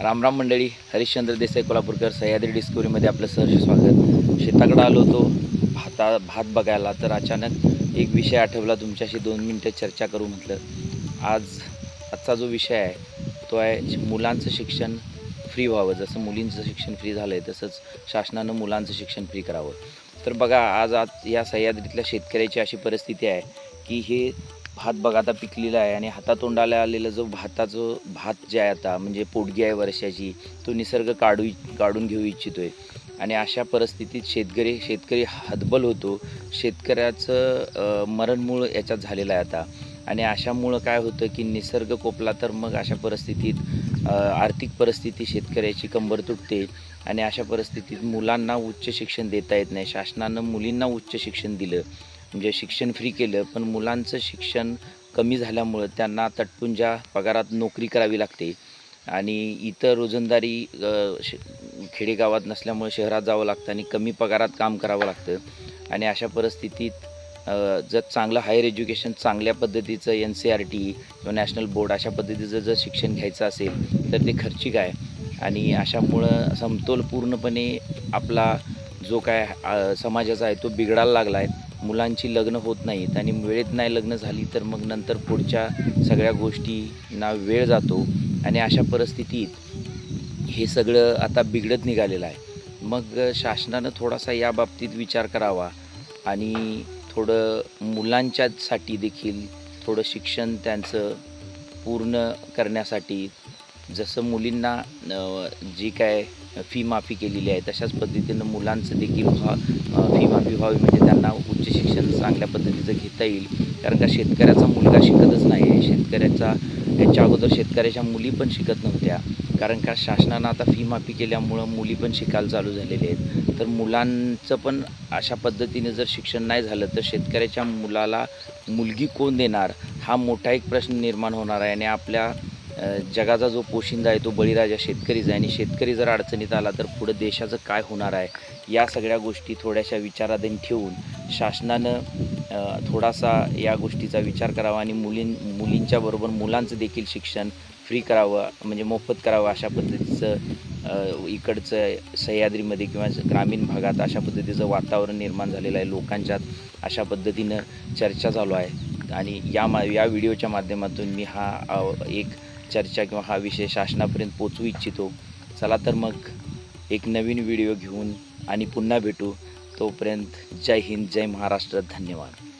रामराम मंडळी हरिश्चंद्र देसाई कोल्हापूरकर सह्याद्री डिस्कवरीमध्ये आपलं सहर्ष स्वागत. शेताकडं आलो होतो भाता भात बघायला तर अचानक एक विषय आठवला तुमच्याशी दोन मिनटं चर्चा करू म्हटलं. आज आजचा जो विषय आहे तो आहे मुलांचं शिक्षण फ्री व्हावं. जसं मुलींचं शिक्षण फ्री झालं आहे तसंच शासनानं मुलांचं शिक्षण फ्री करावं. तर बघा आज आज या सह्याद्रीतल्या शेतकऱ्याची अशी परिस्थिती आहे की हे भात बघा आता पिकलेला आहे आणि हातातोंडाला आलेलं जो भाताचं भात जे आहे आता म्हणजे पोटगी आहे वर्षाची तो निसर्ग काढू काढून घेऊ इच्छितोय. आणि अशा परिस्थितीत शेतकरी शेतकरी हतबल होतो. शेतकऱ्याचं मरणमूळ याच्यात झालेलं आहे आता. आणि अशामुळं काय होतं की निसर्ग कोपला तर मग अशा परिस्थितीत आर्थिक परिस्थिती शेतकऱ्याची कंबर तुटते. आणि अशा परिस्थितीत मुलांना उच्च शिक्षण देता येत नाही. शासनानं मुलींना उच्च शिक्षण दिलं. म्हणजे शिक्षण फ्री केलं पण मुलांचं शिक्षण कमी झाल्यामुळं त्यांना तटपुंजा पगारात नोकरी करावी लागते. आणि इतर रोजंदारी श खेडेगावात नसल्यामुळे शहरात जावं लागतं आणि कमी पगारात काम करावं लागतं. आणि अशा परिस्थितीत जर चांगलं हायर एज्युकेशन चांगल्या पद्धतीचं एन सी आर टी किंवा नॅशनल बोर्ड अशा पद्धतीचं जर शिक्षण घ्यायचं असेल तर ते खर्चिक आहे. आणि अशामुळं समतोल पूर्णपणे आपला जो काय समाजाचा आहे तो बिघडायला लागला आहे. मुलांची लग्न होत नाहीत आणि वेळेत नाही लग्न झाली तर मग नंतर पुढच्या सगळ्या गोष्टींना वेळ जातो. आणि अशा परिस्थितीत हे सगळं आता बिघडत निघालेलं आहे. मग शासनानं थोडासा या बाबतीत विचार करावा आणि थोडं मुलांच्यासाठी देखील थोडं शिक्षण त्यांचं पूर्ण करण्यासाठी जसं मुलींना जी काय फी माफी केलेली आहे तशाच पद्धतीनं मुलांचं देखील फी विभावी व्हावी म्हणजे त्यांना उच्च शिक्षण चांगल्या पद्धतीचं घेता येईल. कारण का शेतकऱ्याचा मुलगा शिकतच नाही आहे. शेतकऱ्याचा याच्या अगोदर शेतकऱ्याच्या मुली पण शिकत नव्हत्या. कारण का शासनानं आता फी माफी केल्यामुळं मुली पण शिकायला चालू झालेले आहेत. तर मुलांचं पण अशा पद्धतीने जर शिक्षण नाही झालं तर शेतकऱ्याच्या मुलाला मुलगी कोण देणार? हा मोठा एक प्रश्न निर्माण होणार आहे आणि आपल्या जगाचा जो पोशिंदा आहे तो बळीराजा शेतकरीच आहे. आणि शेतकरी जर अडचणीत आला तर पुढं देशाचं काय होणार आहे या सगळ्या गोष्टी थोड्याशा विचाराधीन ठेवून शासनानं थोडासा या गोष्टीचा विचार करावा आणि मुलीं मुलींच्या बरोबर मुलांचं देखील शिक्षण फ्री करावं म्हणजे मोफत करावं अशा पद्धतीचं इकडचं सह्याद्रीमध्ये किंवा ग्रामीण भागात अशा पद्धतीचं वातावरण निर्माण झालेलं आहे. लोकांच्यात अशा पद्धतीनं चर्चा चालू आहे. आणि या मा या व्हिडिओच्या माध्यमातून मी हा एक चर्चा किंवा हा विषय शासनापर्यंत पोचवू इच्छितो. चला तर मग एक नवीन व्हिडिओ घेऊन आणि पुन्हा भेटू. तोपर्यंत जय हिंद जय महाराष्ट्र. धन्यवाद.